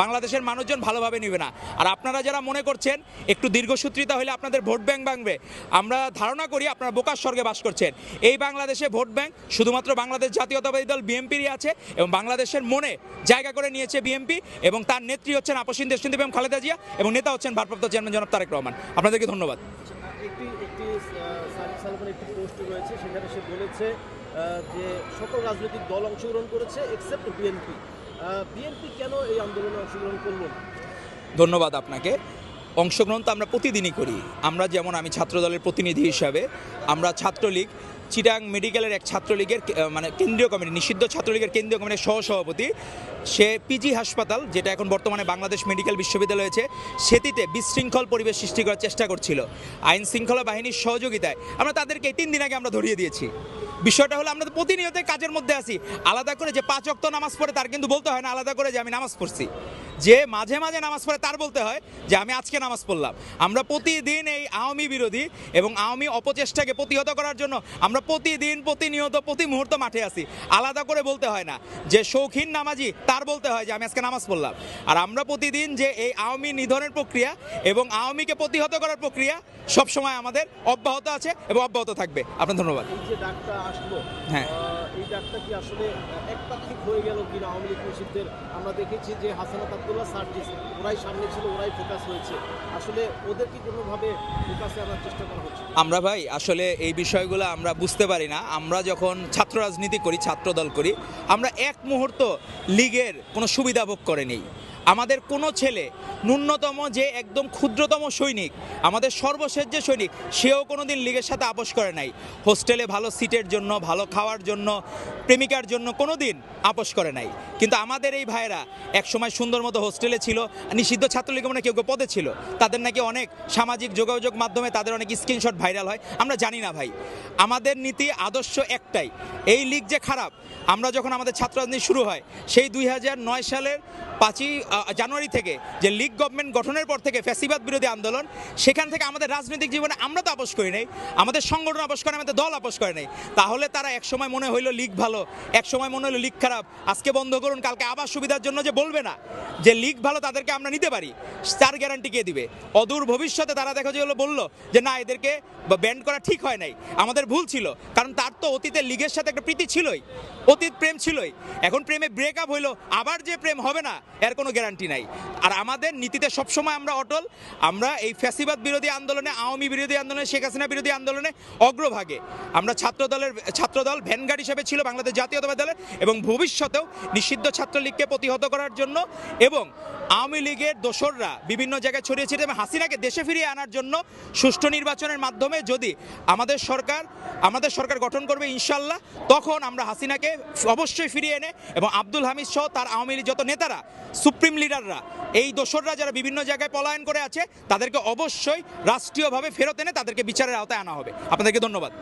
বাংলাদেশের মানুষজন ভালোভাবে নেবে না। আর আপনারা যারা মনে করছেন একটু দীর্ঘসূত্রিতা হলে আপনাদের ভোট ব্যাংক ভাঙবে, আমরা ধারণা করি আপনারা বোকার স্বর্গে বাস করছেন। এই বাংলাদেশে ভোট ব্যাংক শুধুমাত্র বাংলাদেশ জাতীয়তাবাদী দল বিএনপিরই আছে এবং বাংলাদেশের মনে জায়গা করে নিয়েছে বিএনপি এবং তার নেত্রী হচ্ছেন আপসিন দেশনীতি এবং খালেদা জিয়া এবং নেতা হচ্ছেন ভারপ্রাপ্ত চেয়ারম্যান জনাব তারেক রহমান। আপনাদেরকে ধন্যবাদ। সেখানে সে বলেছে যে সকল রাজনৈতিক দল অংশগ্রহণ করেছে এক্সেপ্ট বিএনপি। বিএনপি কেন এই আন্দোলনে অংশগ্রহণ ধন্যবাদ আপনাকে। অংশগ্রহণ তো আমরা প্রতিদিনই করি। আমরা যেমন আমি ছাত্রদলের প্রতিনিধি হিসাবে, আমরা ছাত্রলীগ, চিটাং মেডিকেলের এক ছাত্রলীগের মানে কেন্দ্রীয় কমিটি, নিষিদ্ধ ছাত্রলীগের কেন্দ্রীয় কমিটির সহসভাপতি, সে পিজি হাসপাতাল, যেটা এখন বর্তমানে বাংলাদেশ মেডিকেল বিশ্ববিদ্যালয় হয়েছে, সেটিতে বিশৃঙ্খল পরিবেশ সৃষ্টি করার চেষ্টা করছিল। আইন শৃঙ্খলা বাহিনীর সহযোগিতায় আমরা তাদেরকে তিন দিন আগে আমরা ধরিয়ে দিয়েছি। বিষয়টা হলো আমরা প্রতিনিয়ত কাজের মধ্যে আছি। আলাদা করে যে পাঁচ অক্ত নামাজ পড়ে তার কিন্তু বলতে হয় না, আলাদা করে যে আমি নামাজ পড়ছি। যে মাঝে মাঝে নামাজ পড়ে তার বলতে হয় যে আমি আজকে নামাজ পড়লাম। আমরা প্রতিদিন এই আওয়ামী বিরোধী এবং আওয়ামী অপচেষ্টাকে প্রতিহত করার জন্য আমরা প্রতিদিন, প্রতিনিয়ত, প্রতি মুহূর্ত মাঠে আসি আলাদা করে বলতে হয় না। যে শৌখিন নামাজি তার বলতে হয় যে আমি আজকে নামাজ পড়লাম। আর আমরা প্রতিদিন যে এই আওয়ামী নিধনের প্রক্রিয়া এবং আওয়ামীকে প্রতিহত করার প্রক্রিয়া সবসময় আমাদের অব্যাহত আছে এবং অব্যাহত থাকবে। আপনার ধন্যবাদ। আসলো। হ্যাঁ। এই ডাকটা কি আসলে একপাক্ষিক হয়ে গেল কিনা আওয়ামী লীগ নিষিদ্ধের আমরা দেখেছি যে হাসানাত আব্দুল্লাহ সার্জিস ওরাই সামনে ছিল ওরাই ফোকাস হয়েছে আসলে ওদের কি কোনোভাবে ফোকাসে আনার চেষ্টা করা হচ্ছে? আমরা ভাই আসলে এই বিষয়গুলো আমরা বুঝতে পারি না। আমরা যখন ছাত্র রাজনীতি করি ছাত্র দল করি আমরা এক মুহূর্ত লীগের কোনো সুবিধা ভোগ করে নেই আমাদের কোনো ছেলে ন্যূনতম যে একদম ক্ষুদ্রতম সৈনিক, আমাদের সর্বশেষ যে সৈনিক, সেও কোনো দিন লীগের সাথে আপোষ করে নাই। হোস্টেলে ভালো সিটের জন্য, ভালো খাওয়ার জন্য, প্রেমিকার জন্য কোনো দিন আপোষ করে নাই। কিন্তু আমাদের এই ভাইয়েরা এক সময় সুন্দর মতো হোস্টেলে ছিল, নিষিদ্ধ ছাত্রলীগ মনে কেউ কেউ পদে ছিল, তাদের নাকি অনেক সামাজিক যোগাযোগ মাধ্যমে তাদের অনেক স্ক্রিনশট ভাইরাল হয়, আমরা জানি না ভাই। আমাদের নীতি আদর্শ একটাই, এই লীগ যে খারাপ, আমরা যখন আমাদের ছাত্র রাজনীতি শুরু হয়, সেই দুই সালের পাঁচই জানুয়ারি থেকে যে লীগ গভর্নমেন্ট গঠনের পর থেকে ফ্যাসিবাদ বিরোধী আন্দোলন, সেখান থেকে আমাদের রাজনৈতিক জীবনে আমরা তো আপোষ করি নাই, আমাদের সংগঠন আপোষ করে আমাদের দল আপোষ করে নাই। তাহলে তারা একসময় মনে হইল লীগ ভালো এক সময় মনে হলো লীগ খারাপ। আজকে বন্ধ করুন, কালকে আবার সুবিধার জন্য যে বলবে না, যে লীগ ভালো তাদেরকে আমরা নিতে পারি, তার গ্যারান্টি কে দিবে? অদূর ভবিষ্যতে তারা দেখা যায় হলো বলল যে, না, এদেরকে ব্যান্ড করা ঠিক হয় নাই। আমাদের ভুল ছিল, কারণ তার তো অতীতে লীগের সাথে একটা প্রীতি ছিলই, অতীত প্রেম ছিলই। এখন প্রেমে ব্রেকআপ হইল, আবার যে প্রেম হবে না, এর কোনো নাই। আর আমাদের নীতিতে সবসময় আমরা অটল। আমরা এই ফ্যাসিবাদ বিরোধী আন্দোলনে, আওয়ামী বিরোধী আন্দোলনে, শেখ হাসিনা বিরোধী আন্দোলনে অগ্রভাগে আমরা ছাত্রদলের, ছাত্রদল ভ্যানগার্ড হিসেবে ছিল বাংলাদেশ জাতীয়তাবাদী দলের এবং ভবিষ্যতেও নিষিদ্ধ ছাত্রলীগকে প্রতিহত করার জন্য এবং আওয়ামী লীগের দোসররা বিভিন্ন জায়গায় ছড়িয়ে ছিটিয়ে এবং হাসিনাকে দেশে ফিরিয়ে আনার জন্য সুষ্ঠু নির্বাচনের মাধ্যমে যদি আমাদের সরকার আমাদের সরকার গঠন করবে ইনশাল্লাহ, তখন আমরা হাসিনাকে অবশ্যই ফিরিয়ে এনে এবং আব্দুল হামিদ সহ তার আওয়ামী লীগ যত নেতারা সুপ্রিম লিডাররা এই দোসররা যারা বিভিন্ন জায়গায় পলায়ন করে আছে, তাদেরকে অবশ্যই রাষ্ট্রীয়ভাবে ফেরত এনে তাদেরকে বিচারের আওতায় আনা হবে। আপনাদেরকে ধন্যবাদ।